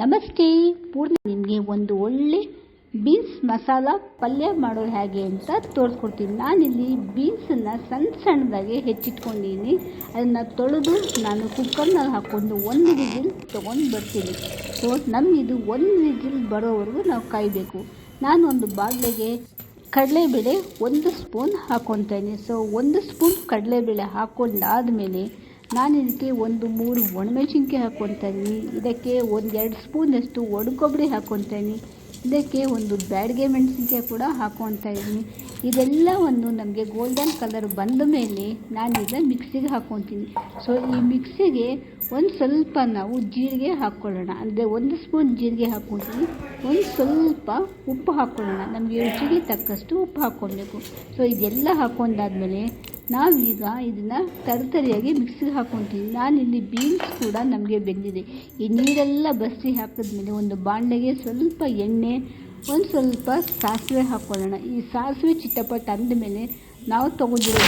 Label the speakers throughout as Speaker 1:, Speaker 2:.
Speaker 1: ನಮಸ್ತೆ. ಪೂರ್ಣ ನಿಮಗೆ ಒಂದು ಒಳ್ಳೆ ಬೀನ್ಸ್ ಮಸಾಲ ಪಲ್ಯ ಮಾಡೋದು ಹೇಗೆ ಅಂತ ತೋರಿಸ್ಕೊಡ್ತೀನಿ. ನಾನಿಲ್ಲಿ ಬೀನ್ಸನ್ನು ಸಣ್ಣ ಸಣ್ಣದಾಗಿ ಹೆಚ್ಚಿಟ್ಕೊಂಡಿದ್ದೀನಿ. ಅದನ್ನು ತೊಳೆದು ನಾನು ಕುಕ್ಕರ್ನಲ್ಲಿ ಹಾಕ್ಕೊಂಡು ಒಂದು ವಿಜಿಲ್ ತೊಗೊಂಡು ಬರ್ತೀನಿ. ಸೊ ನಮ್ಮಿದು ಒಂದು ವಿಜಿಲ್ ಬರೋವರೆಗೂ ನಾವು ಕಾಯಬೇಕು. ನಾನು ಒಂದು ಬಾಗಿಲಿಗೆ ಕಡಲೆಬೇಳೆ ಒಂದು ಸ್ಪೂನ್ ಹಾಕ್ಕೊತಾಯಿದ್ದೀನಿ ಸೊ ಒಂದು ಸ್ಪೂನ್ ಕಡಲೆಬೇಳೆ ಹಾಕ್ಕೊಂಡಾದಮೇಲೆ ನಾನು ಇದಕ್ಕೆ ಒಂದು ಮೂರು ಒಣಮೆಣಸಿನ್ಕಾಯಿ ಹಾಕ್ಕೊತಾ ಇದ್ದೀನಿ ಇದಕ್ಕೆ ಒಂದು ಎರಡು ಸ್ಪೂನಷ್ಟು ಒಣಕೊಬ್ಬರಿ ಹಾಕ್ಕೊತಾ ಹಾಕ್ಕೊತೀನಿ ಇದಕ್ಕೆ ಒಂದು ಬ್ಯಾಡಗೆ ಮೆಣಸಿನ್ಕಾಯಿ ಕೂಡ ಹಾಕ್ಕೊತಾ ಇದ್ದೀನಿ ಇದೆಲ್ಲವನ್ನು ನಮಗೆ ಗೋಲ್ಡನ್ ಕಲರ್ ಬಂದ ಮೇಲೆ ನಾನೀಗ ಮಿಕ್ಸಿಗೆ ಹಾಕ್ಕೊತೀನಿ ಸೊ ಈ ಮಿಕ್ಸಿಗೆ ಒಂದು ಸ್ವಲ್ಪ ನಾವು ಜೀರಿಗೆ ಹಾಕ್ಕೊಳ್ಳೋಣ ಅಂದರೆ ಒಂದು ಸ್ಪೂನ್ ಜೀರಿಗೆ ಹಾಕ್ಕೊತೀನಿ ಒಂದು ಸ್ವಲ್ಪ ಉಪ್ಪು ಹಾಕ್ಕೊಳ್ಳೋಣ ನಮಗೆ ರುಚಿಗೆ ತಕ್ಕಷ್ಟು ಉಪ್ಪು ಹಾಕ್ಕೊಬೇಕು ಸೊ ಇದೆಲ್ಲ ಹಾಕ್ಕೊಂಡಾದ್ಮೇಲೆ ನಾವೀಗ ಇದನ್ನು ತರತರಿಯಾಗಿ ಮಿಕ್ಸಿಗೆ ಹಾಕ್ಕೊತೀವಿ ನಾನಿಲ್ಲಿ ಬೀನ್ಸ್ ಕೂಡ ನಮಗೆ ಬೆಂದಿದೆ. ಈ ನೀರೆಲ್ಲ ಬಸ್ಸಿ ಹಾಕಿದ್ಮೇಲೆ ಒಂದು ಬಾಣಲೆಗೆ ಸ್ವಲ್ಪ ಎಣ್ಣೆ ಒಂದು ಸ್ವಲ್ಪ ಸಾಸಿವೆ ಹಾಕ್ಕೊಳ್ಳೋಣ ಈ ಸಾಸಿವೆ ತಂದ ಮೇಲೆ ನಾವು ತೊಗೊಂಡಿರೋ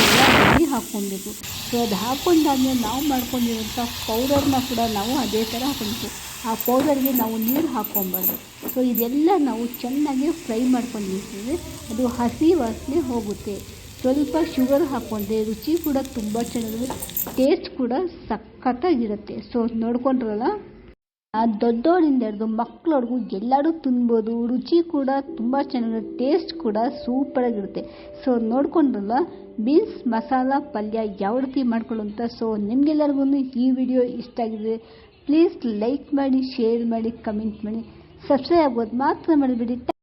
Speaker 1: ಎಲ್ಲ ಎಣ್ಣೆ ಹಾಕ್ಕೊಬೇಕು ಸೊ ಅದು ಹಾಕ್ಕೊಂಡಾದ್ಮೇಲೆ ನಾವು ಮಾಡ್ಕೊಂಡಿರೋಂಥ ಪೌಡರ್ನ ಕೂಡ ನಾವು ಅದೇ ಥರ ಹಾಕ್ಕೊಬೇಕು ಆ ಪೌಡರ್ಗೆ ನಾವು ನೀರು ಹಾಕ್ಕೊಬಾರ್ದು. ಸೊ ಇದೆಲ್ಲ ನಾವು ಚೆನ್ನಾಗಿ ಫ್ರೈ ಮಾಡ್ಕೊಂಡಿರ್ತೀವಿ. ಅದು ಹಸಿ ವಾಸನೆ ಹೋಗುತ್ತೆ. ಸ್ವಲ್ಪ ಶುಗರ್ ಹಾಕ್ಕೊಂಡ್ರೆ ರುಚಿ ಕೂಡ ತುಂಬ ಚೆನ್ನಾಗಿರುತ್ತೆ. ಟೇಸ್ಟ್ ಕೂಡ ಸಖತ್ತಾಗಿರುತ್ತೆ. ಸೊ ನೋಡ್ಕೊಂಡ್ರಲ್ಲ? ದೊಡ್ಡವರಿಂದ ಹಿಡಿದು ಮಕ್ಕಳವರೆಗೂ ಎಲ್ಲರೂ ತಿನ್ಬೋದು, ರುಚಿ ಕೂಡ ತುಂಬ ಚೆನ್ನಾಗಿ ಟೇಸ್ಟ್ ಕೂಡ ಸೂಪರಾಗಿರುತ್ತೆ ಸೊ ನೋಡ್ಕೊಂಡ್ರಲ್ಲ ಬೀನ್ಸ್ ಮಸಾಲ ಪಲ್ಯ ಯಾವ ರೀತಿ ಮಾಡ್ಕೊಳ್ಳುವಂಥ ಸೊ ನಿಮಗೆಲ್ಲರಿಗೂ ಈ ವಿಡಿಯೋ ಇಷ್ಟ ಆಗಿದೆ. ಪ್ಲೀಸ್ ಲೈಕ್ ಮಾಡಿ ಶೇರ್ ಮಾಡಿ ಕಮೆಂಟ್ ಮಾಡಿ. ಸಬ್ಸ್ಕ್ರೈಬ್ ಆಗೋದು ಮಾತ್ರ ಮಾಡಿಬಿಡಿ